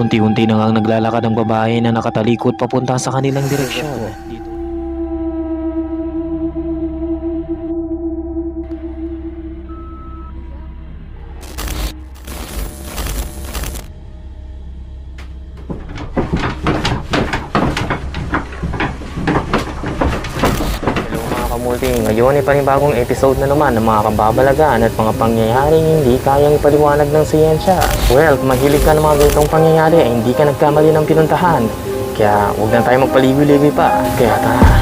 Unti-unti na ngang naglalakad ang babae na nakatalikod papunta sa kanilang direksyon. Ngayon ay panibagong episode na naman ng mga kababalagan at mga pangyayaring hindi kayang ipaliwanag ng siyensya. Well, kung mahilig ka ng mga ganitong pangyayari ay hindi ka nagkamali ng pinuntahan. Kaya huwag na tayo magpaligoy-ligoy pa. Kaya tara.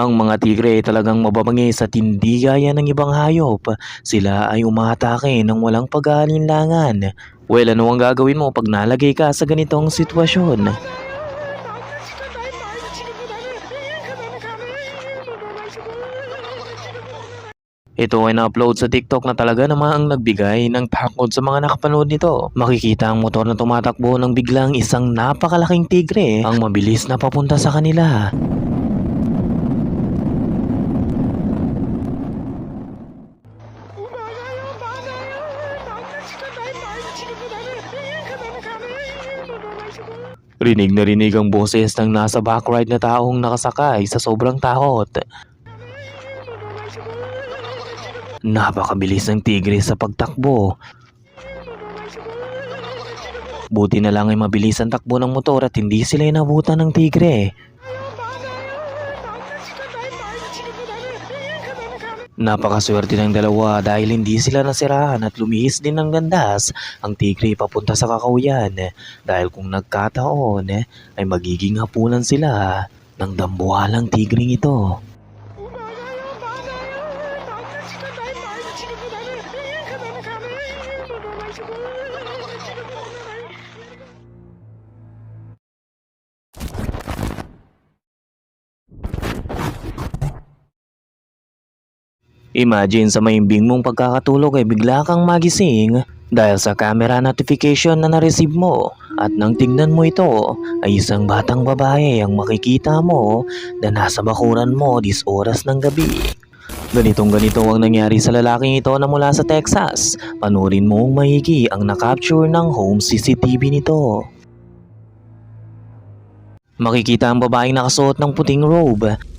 Ang mga tigre ay talagang mababangis at hindi gaya ng ibang hayop. Sila ay umatake ng walang pag-aalinlangan. Well, ano ang gagawin mo pag nalagay ka sa ganitong sitwasyon? Ito ay na-upload sa TikTok na talaga naman ang nagbigay ng takot sa mga nakapanood nito. Makikita ang motor na tumatakbo ng biglang isang napakalaking tigre ang mabilis na papunta sa kanila. Rinig na rinig ang boses ng nasa backride na taong nakasakay sa sobrang takot. Napakabilis ng tigre sa pagtakbo. Buti na lang ay mabilis ang takbo ng motor at hindi sila inabutan ng tigre. Napakaswerte ng dalawa dahil hindi sila nasiraan at lumihis din ng gandas ang tigre papunta sa kakauyan dahil kung nagkataon ay magiging hapunan sila ng dambuhalang tigring ito. Imagine sa maimbing mong pagkakatulog ay bigla kang magising dahil sa camera notification na na-receive mo at nang tingnan mo ito ay isang batang babae ang makikita mo na nasa bakuran mo dis oras ng gabi. Ganitong ganito ang nangyari sa lalaking ito na mula sa Texas. Panurin mo mahigi ang nakapture ng home CCTV nito. Makikita ang babaeng nakasuot ng puting robe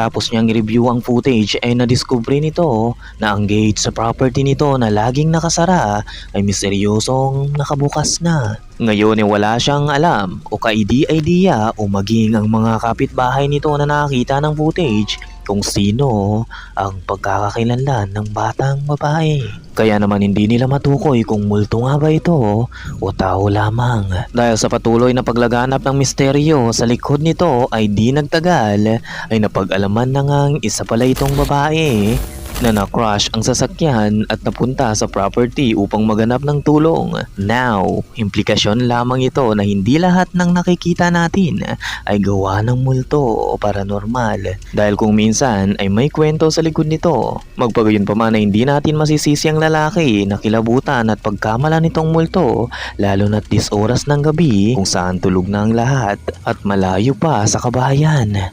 Tapos niyang i-review ang footage ay nadiskubre nito na ang gate sa property nito na laging nakasara ay misteryosong nakabukas na. Ngayon ay wala siyang alam o kaidi-idea o maging ang mga kapitbahay nito na nakakita ng footage kung sino ang pagkakakilanlan ng batang babae. Kaya naman hindi nila matukoy kung multo nga ba ito o tao lamang. Dahil sa patuloy na paglaganap ng misteryo sa likod nito ay di nagtagal ay napag-alaman na ngang isa pala itong babae na na-crush ang sasakyan at napunta sa property upang maganap ng tulong. Now, implikasyon lamang ito na hindi lahat ng nakikita natin ay gawa ng multo o paranormal dahil kung minsan ay may kwento sa likod nito. Magpagayon pa man na hindi natin masisisi ang lalaki na kilabutan at pagkamala nitong multo lalo na't dis oras ng gabi kung saan tulog na ang lahat at malayo pa sa kabahayan.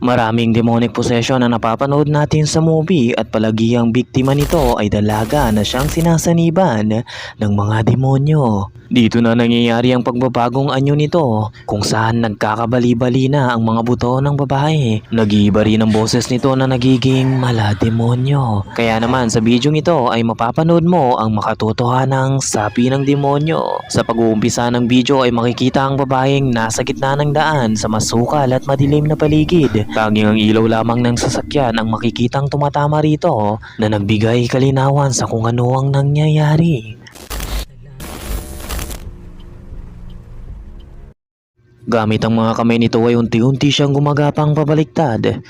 Maraming demonic possession na napapanood natin sa movie at palagi ang biktima nito ay dalaga na siyang sinasaniban ng mga demonyo. Dito na nangyayari ang pagbabagong anyo nito kung saan nagkakabali-bali na ang mga buto ng babae. Nag-iiba rin ang boses nito na nagiging malademonyo. Kaya naman sa bidyong ito ay mapapanood mo ang makatotohanang sapi ng demonyo. Sa pag-uumpisa ng video ay makikita ang babaeng nasa gitna ng daan sa masukal at madilim na paligid. Tanging ang ilaw lamang ng sasakyan ang makikitang tumatama rito na nagbigay kalinawan sa kung ano ang nangyayari. Gamit ang mga kamay nito ay unti-unti siyang gumagapang pabaliktad.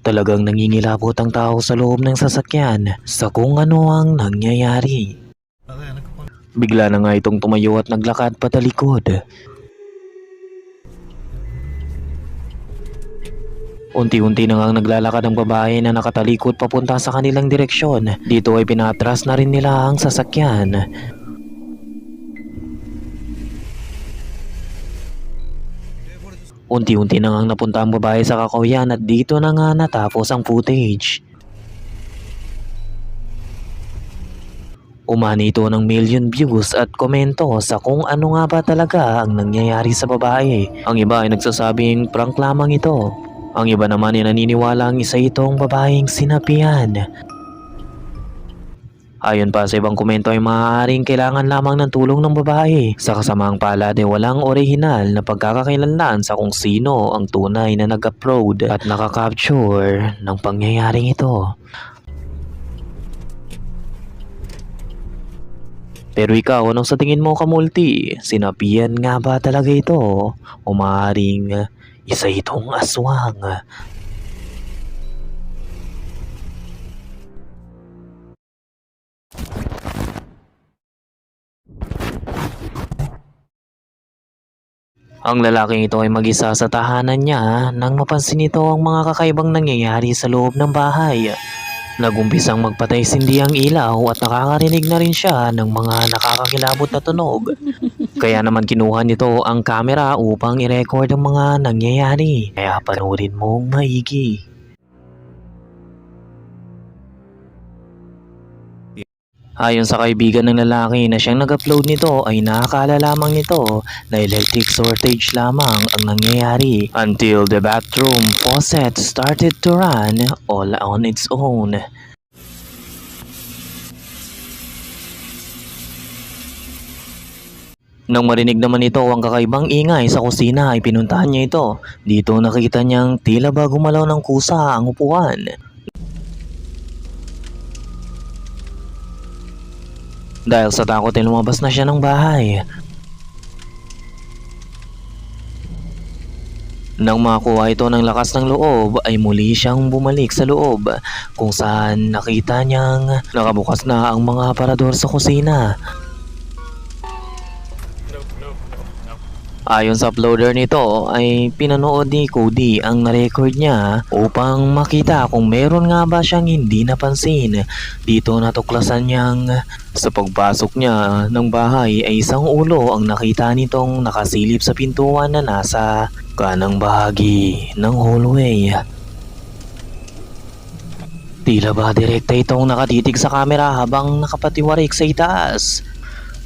Talagang nangingilabot ang tao sa loob ng sasakyan sa kung ano ang nangyayari. Bigla na nga itong tumayo at naglakad patalikod. Unti-unti na nga naglalakad ang babae na nakatalikod papunta sa kanilang direksyon. Dito ay pinatras na rin nila ang sasakyan. Unti-unti na ngang napunta ang babae sa kakawyan at dito na nga natapos ang footage. Umani ito ng million views at komento sa kung ano nga ba talaga ang nangyayari sa babae. Ang iba ay nagsasabing prank lamang ito. Ang iba naman ay naniniwala ang isa itong babaeng sinapian. Ayon pa sa ibang komento ay maaaring kailangan lamang ng tulong ng babae. Sa kasamaang palad ay walang orihinal na pagkakakilanlan sa kung sino ang tunay na nag-upload at nakakapture ng pangyayaring ito. Pero ikaw, anong sa tingin mo kamulti? Sinapian nga ba talaga ito? O maaaring isa itong aswang? Ang lalaking ito ay mag-isa sa tahanan niya nang mapansin nito ang mga kakaibang nangyayari sa loob ng bahay. Nagumpisang magpatay sindi ang ilaw at nakakarinig na rin siya ng mga nakakakilabot na tunog. Kaya naman kinuha nito ang kamera upang i-record ang mga nangyayari. Kaya panoorin mong maigi. Ayon sa kaibigan ng lalaki na siyang nag-upload nito ay nakakala lamang nito na electric shortage lamang ang nangyayari until the bathroom faucet started to run all on its own. Nang marinig naman ito ang kakaibang ingay sa kusina ay pinuntahan niya ito. Dito nakita niyang tila ba gumalaw ng kusa ang upuan. Dahil sa takot ay lumabas na siya ng bahay. Nang makuha ito ng lakas ng loob ay muli siyang bumalik sa loob kung saan nakita niyang nakabukas na ang mga aparador sa kusina. Ayon sa uploader nito ay pinanood ni Cody ang na-record niya upang makita kung meron nga ba siyang hindi napansin. Dito natuklasan niyang sa pagpasok niya ng bahay ay isang ulo ang nakita nitong nakasilip sa pintuan na nasa kanang bahagi ng hallway. Tila ba direkta itong nakatitig sa kamera habang nakapatiwarik sa itaas.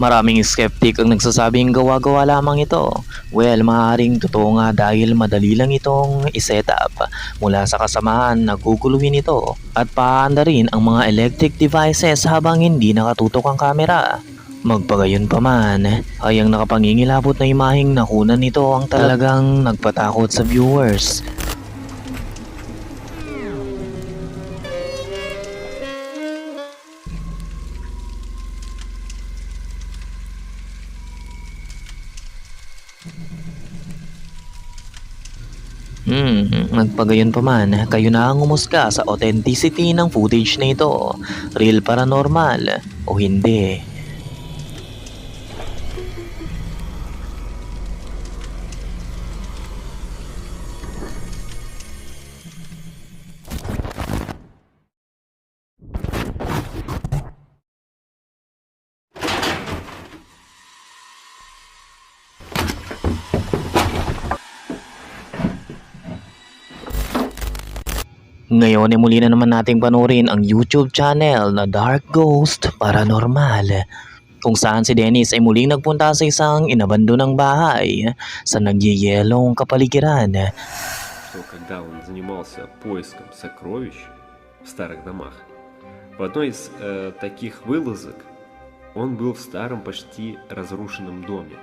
Maraming skeptic ang nagsasabing gawa-gawa lamang ito. Well, maaaring totoo nga dahil madali lang itong iset-up mula sa kasamahan na guguluhin ito at paanda rin ang mga electric devices habang hindi nakatutok ang kamera. Magpagayon pa man, ay ang nakapangingilabot na imaheng nakunan nito ang talagang nagpatakot sa viewers. Hmm, nagpagayon pa man, kayo na ang umusga sa authenticity ng footage na ito. Real paranormal o hindi. Ngayon ay muli na naman nating panurin ang YouTube channel na Dark Ghost Paranormal. kung saan si Dennis ay muling nagpunta sa isang inabandonang bahay sa nagyayelong kapaligiran. что когда он занимался поиском сокровищ в старых домах, в одной из э, таких вылазок он был в старом почти разрушенном доме.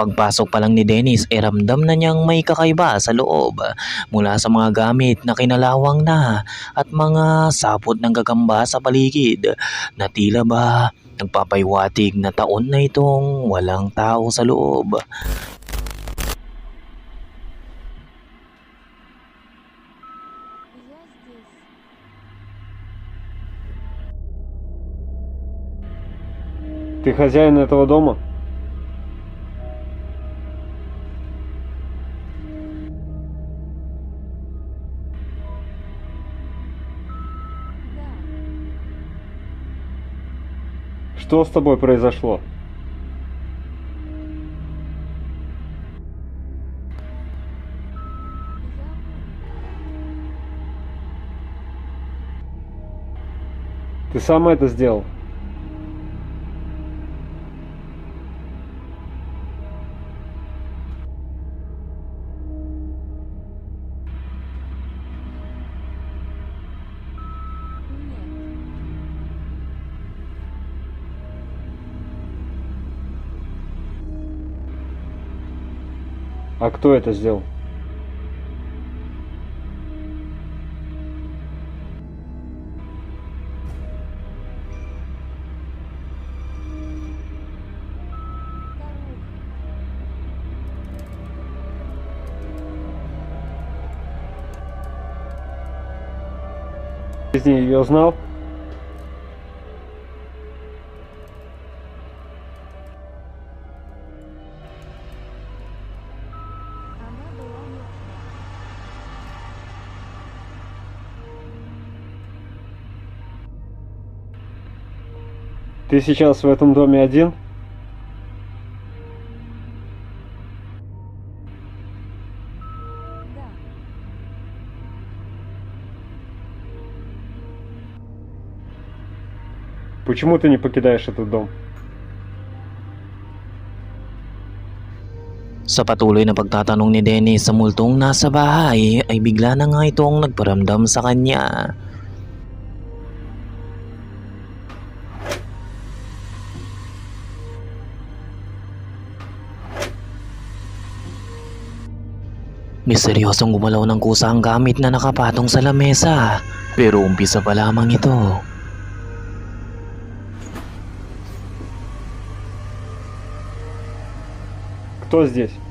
Pagpasok pa lang ni Dennis ay ramdam na niyang may kakaiba sa loob mula sa mga gamit na kinalawang na at mga sapot ng gagamba sa paligid na tila ba nagpapaywatig na taon na itong walang tao sa loob. Я здесь. Ты хозяин этого дома? Что с тобой произошло? Ты сам это сделал? А кто это сделал? жизни ее знал. Ты сейчас в этом доме один? Да. Почему ты не покидаешь этот дом? Sa patuloy na pagtatanong ni Dennis sa multong nasa bahay ay bigla na nga itong nagparamdam sa kanya. Misteryosong gumalaw ng kusa ang gamit na nakapatong sa lamesa. Pero umpisa pa lamang ito. Кто здесь?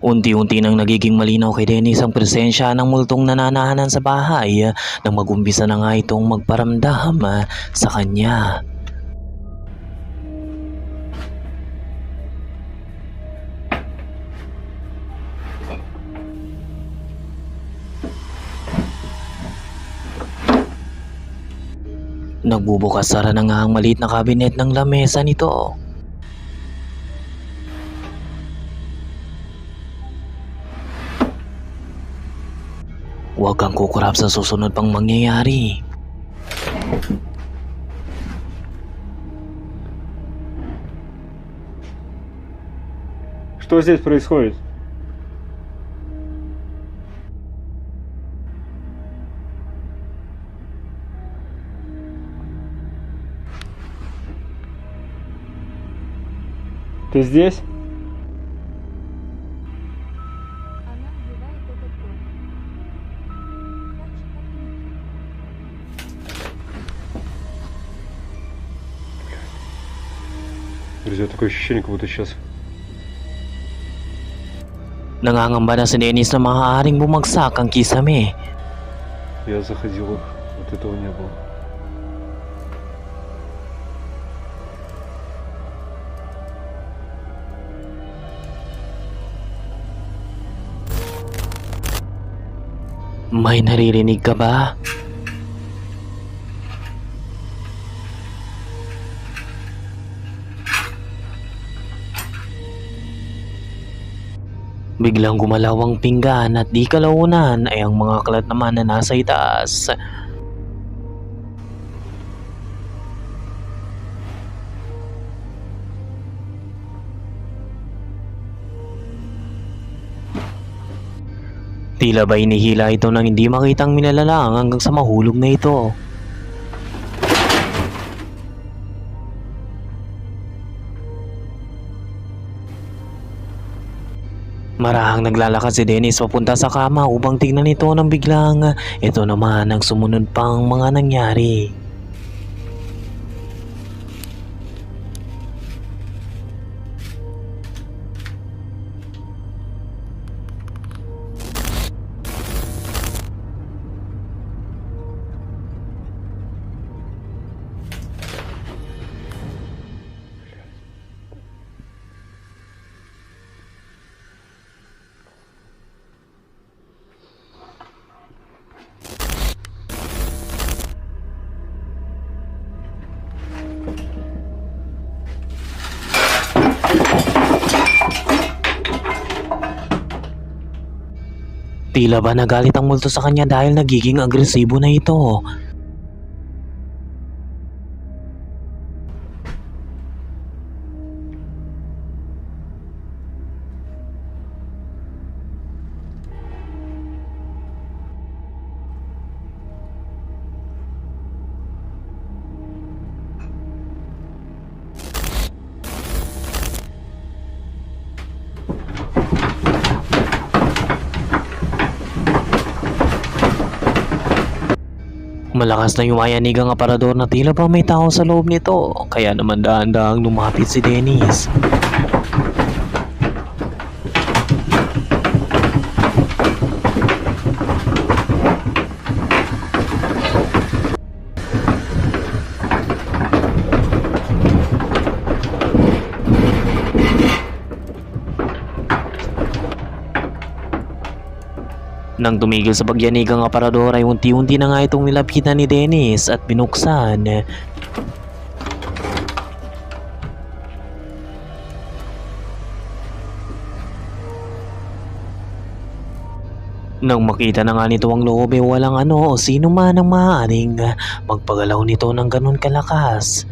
Unti-unti nang nagiging malinaw kay Dennis ang presensya ng multong nananahanan sa bahay ah, nang magumpisa na nga itong magparamdam ah, sa kanya. Nagbubukas sara na nga ang maliit na kabinet ng lamesa nito. Huwag kang kukurap sa susunod pang mangyayari. Что здесь происходит? Ты здесь? Друзья, такое ощущение, как будто сейчас Nangangamba na si Dennis na maaaring bumagsak ang kisame. я заходил, вот этого не было. May naririnig ka ba? Biglang gumalaw ang pinggan at di kalaunan ay ang mga kalat naman na nasa itaas. Tila ba inihila ito ng hindi makitang minalalang hanggang sa mahulog na ito. Marahang naglalakad si Dennis papunta sa kama upang tingnan ito nang biglang ito naman ang sumunod pang mga nangyari. Tila ba nagalit ang multo sa kanya dahil nagiging agresibo na ito. Malakas na yumayanig ang aparador na tila ba may tao sa loob nito. Kaya naman dahan-dahang lumapit si Dennis. Nang tumigil sa pagyanig ang aparador ay unti-unti na nga itong nilapitan ni Dennis at binuksan. Nang makita na nga nito ang loob ay walang ano o sino man ang maaaring magpagalaw nito ng ganun kalakas.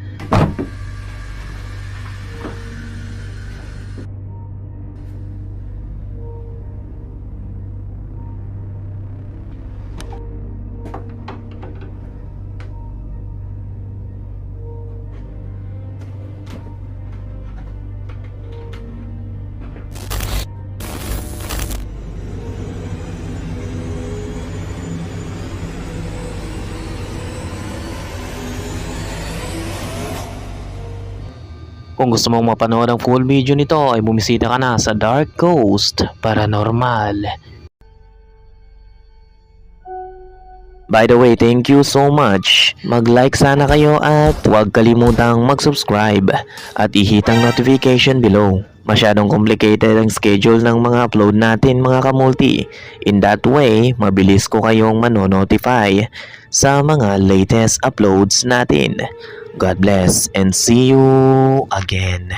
Kung gusto mong mapanood ang full video nito ay bumisita ka na sa Dark Coast Paranormal. By the way, thank you so much. Mag-like sana kayo at huwag kalimutang mag-subscribe at ihit ang notification below. Masyadong complicated ang schedule ng mga upload natin mga kamulti. In that way, mabilis ko kayong manonotify sa mga latest uploads natin. God bless and see you again.